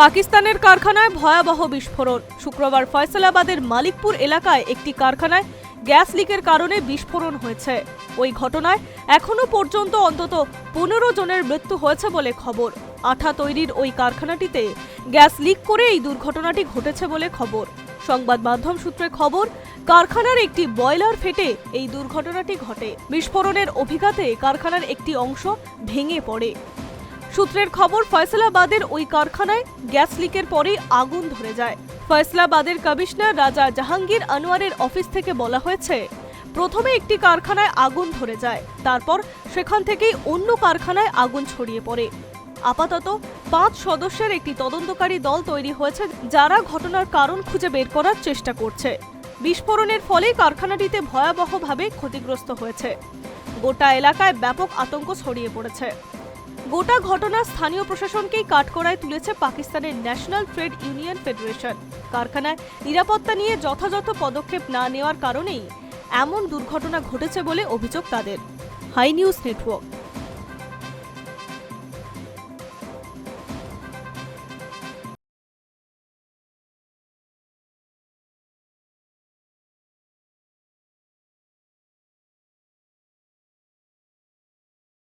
পাকিস্তানের কারখানায় ভয়াবহ বিস্ফোরণ। শুক্রবার ফয়সালাবাদের মালিকপুর এলাকায় একটি কারখানায় গ্যাস লিকের কারণে বিস্ফোরণ হয়েছে। ওই ঘটনায় এখনও পর্যন্ত অন্তত পনেরো জনের মৃত্যু হয়েছে বলে খবর। আঠা তৈরির ওই কারখানাটিতে গ্যাস লিক করে এই দুর্ঘটনাটি ঘটেছে বলে খবর। সংবাদ মাধ্যম সূত্রে খবর, কারখানার একটি বয়লার ফেটে এই দুর্ঘটনাটি ঘটে। বিস্ফোরণের অভিঘাতে কারখানার একটি অংশ ভেঙে পড়ে। সূত্রের খবর, ফয়সলাবাদের ওই কারখানায় গ্যাস লিকের পরেই আগুন ধরে যায়। ফয়সলাবাদের কমিশনার রাজা জাহাঙ্গীর আনোয়ারের অফিস থেকে বলা হয়েছে, প্রথমে একটি কারখানায় আগুন ধরে যায়, তারপর সেখান থেকেই অন্য কারখানায় আগুন ছড়িয়ে পড়ে। আপাতত পাঁচ সদস্যের একটি তদন্তকারী দল তৈরি হয়েছে, যারা ঘটনার কারণ খুঁজে বের করার চেষ্টা করছে। বিস্ফোরণের ফলে কারখানাটিতে ভয়াবহভাবে ক্ষতিগ্রস্ত হয়েছে। গোটা এলাকায় ব্যাপক আতঙ্ক ছড়িয়ে পড়েছে। গোটা ঘটনা স্থানীয় প্রশাসনকেই কাঠকড়ায় তুলেছে পাকিস্তানের ন্যাশনাল ট্রেড ইউনিয়ন ফেডারেশন। কারখানায় নিরাপত্তা নিয়ে যথাযথ পদক্ষেপ না নেওয়ার কারণেই এমন দুর্ঘটনা ঘটেছে বলে অভিযোগ তাদের। Hi news network.